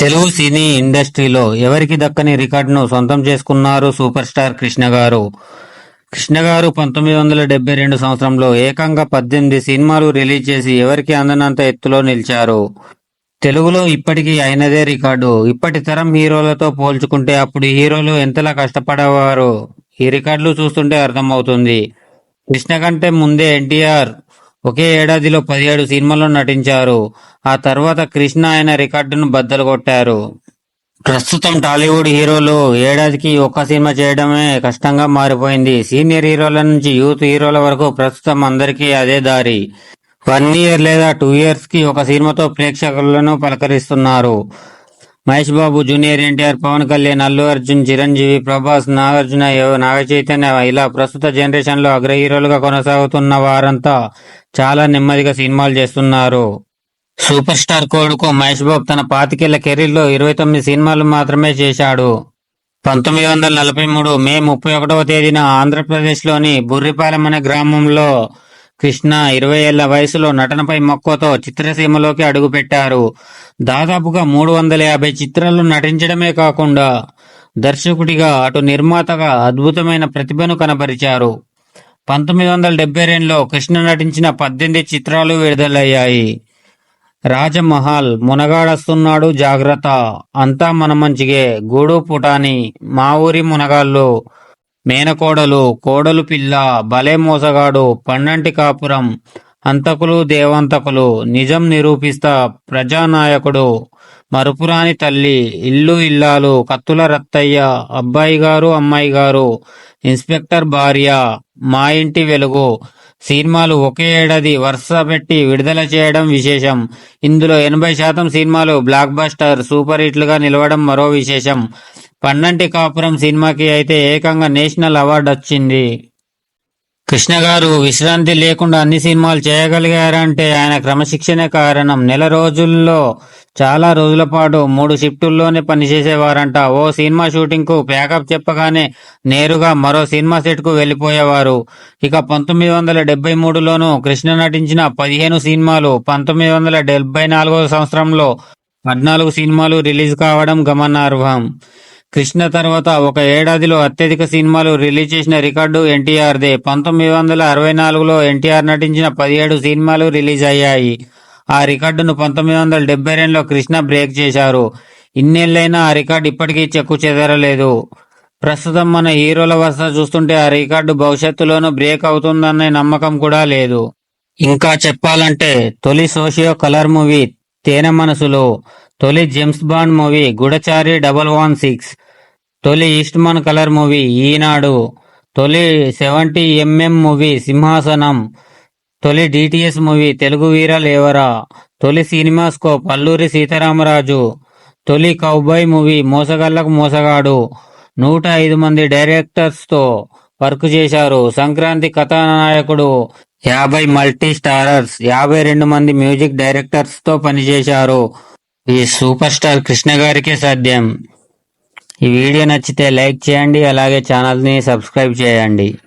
తెలుగు సినీ ఇండస్ట్రీలో ఎవరికి దక్కని రికార్డును సొంతం చేసుకున్నారు సూపర్ స్టార్ కృష్ణ గారు? కృష్ణ గారు పంతొమ్మిది వందల డెబ్బై రెండు సంవత్సరంలో ఏకంగా పద్దెనిమిది సినిమాలు రిలీజ్ చేసి ఎవరికి అందనంత ఎత్తులో నిలిచారు? తెలుగులో ఇప్పటికీ అయినదే రికార్డు. ఇప్పటి తరం హీరోలతో పోల్చుకుంటే అప్పుడు హీరోలు ఎంతలా కష్టపడేవారు? ఈ రికార్డులు చూస్తుంటే అర్థమవుతుంది. కృష్ణ కంటే ముందే ఎన్టీఆర్ ఒకే ఏడాదిలో పదిహేడు సినిమాల్లో నటించారు. ఆ తర్వాత కృష్ణ ఆయన రికార్డును బద్దలు కొట్టారు. ప్రస్తుతం టాలీవుడ్ హీరోలు ఏడాదికి ఒక్క సినిమా చేయడమే కష్టంగా మారిపోయింది. సీనియర్ హీరోల నుంచి యూత్ హీరోల వరకు ప్రస్తుతం అందరికీ అదే దారి. వన్ ఇయర్ లేదా టూ ఇయర్స్కి ఒక సినిమాతో ప్రేక్షకులను పలకరిస్తున్నారు. మహేష్ బాబు జూనియర్ ఎన్టీఆర్ పవన్ కళ్యాణ్ అల్లు అర్జున్ చిరంజీవి ప్రభాస్ నాగార్జున నాగచైతన్య నాగ చైతన్య ఇలా ప్రస్తుత జనరేషన్లో అగ్ర హీరోలుగా కొనసాగుతున్న వారంతా చాలా నెమ్మదిగా సినిమాలు చేస్తున్నారు. సూపర్ స్టార్ కొడుకు మహేష్ బాబు తన పాతికేళ్ళ కెరీర్లో ఇరవై తొమ్మిది సినిమాలు మాత్రమే చేశాడు. పంతొమ్మిది వందల నలభై మూడు మే ముప్పై ఒకటవ తేదీన ఆంధ్రప్రదేశ్లోని బుర్రిపాలెం అనే గ్రామంలో కృష్ణ ఇరవై ఏళ్ళ వయసులో నటనపై మక్కువతో చిత్రసీమలోకి అడుగుపెట్టారు. దాదాపుగా మూడు వందల యాభై చిత్రాల్లో నటించడమే కాకుండా దర్శకుడిగా అటు నిర్మాతగా అద్భుతమైన ప్రతిభను కనబరిచారు పంతొమ్మిది వందల డెబ్బై రెండులో కృష్ణ నటించిన పద్దెనిమిది చిత్రాలు విడుదలయ్యాయి. రాజమహల్ మునగాడొస్తున్నాడు జాగ్రత్త అంతా మన మంచిగే గూడు పుటాని మా ఊరి మునగాళ్ళు మేనకోడలు కోడలు పిల్ల భలే మోసగాడు పన్నంటి కాపురం అంతకులు దేవంతకులు నిజం నిరూపిస్తా ప్రజానాయకుడు మరుపురాని తల్లి ఇల్లు ఇల్లాలు కత్తుల రత్తయ్య అబ్బాయి గారు అమ్మాయి గారు ఇన్స్పెక్టర్ భార్య మా ఇంటి వెలుగు సినిమాలు ఒకే ఏడాది వరుస పెట్టి విడుదల చేయడం విశేషం. ఇందులో ఎనభై శాతం సినిమాలు బ్లాక్ బస్టర్ సూపర్ హిట్లుగా నిలవడం మరో విశేషం. పన్నంటి కాపురం సినిమాకి అయితే ఏకంగా నేషనల్ అవార్డు వచ్చింది. కృష్ణ గారు విశ్రాంతి లేకుండా అన్ని సినిమాలు చేయగలిగారంటే ఆయన క్రమశిక్షణే కారణం. నెల రోజుల్లో చాలా రోజుల పాటు మూడు షిఫ్టుల్లోనే పనిచేసేవారంట. ఓ సినిమా షూటింగ్కు ప్యాకప్ చెప్పగానే నేరుగా మరో సినిమా సెట్కు వెళ్ళిపోయేవారు. ఇక పంతొమ్మిది వందల డెబ్బై మూడులోను కృష్ణ నటించిన పదిహేను సినిమాలు పంతొమ్మిది వందల డెబ్బై నాలుగో సంవత్సరంలో పద్నాలుగు సినిమాలు రిలీజ్ కావడం గమనార్హం. కృష్ణ తర్వాత ఒక ఏడాదిలో అత్యధిక సినిమాలు రిలీజ్ చేసిన రికార్డు ఎన్టీఆర్దే. పంతొమ్మిది వందల అరవై నాలుగులో ఎన్టీఆర్ నటించిన పదిహేడు సినిమాలు రిలీజ్ అయ్యాయి. ఆ రికార్డును పంతొమ్మిది వందల డెబ్బై రెండులో కృష్ణ బ్రేక్ చేశారు. ఇన్నేళ్ళైనా ఆ రికార్డు ఇప్పటికీ చెక్కు చెదరలేదు. ప్రస్తుతం మన హీరోల వరుస చూస్తుంటే ఆ రికార్డు భవిష్యత్తులోనూ బ్రేక్ అవుతుందనే నమ్మకం కూడా లేదు. ఇంకా చెప్పాలంటే తొలి సోషియో కలర్ మూవీ తేనె మనసులో. తొలి James Bond movie Gudachari double one six. తొలి ఈస్ట్మన్ కలర్ మూవీ ఈనాడు. తొలి సెవెంటీ ఎంఎం మూవీ సింహాసనం. తొలి డిటిఎస్ మూవీ తెలుగు వీర లేవరా. తొలి సినిమాస్కోప్ అల్లూరి సీతారామరాజు. తొలి కౌబాయ్ మూవీ మోసగల్లకు మోసగాడు. నూట ఐదు మంది డైరెక్టర్స్తో వర్క్ చేశారు. సంక్రాంతి కథానాయకుడు యాభై మల్టీ స్టారర్స్ యాభై రెండు మంది మ్యూజిక్ డైరెక్టర్స్తో పనిచేశారు. ఈ సూపర్ స్టార్ కృష్ణ గారికే సాధ్యం. ఈ వీడియో నచ్చితే లైక్ చేయండి అలాగే ఛానల్ని సబ్స్క్రైబ్ చేయండి.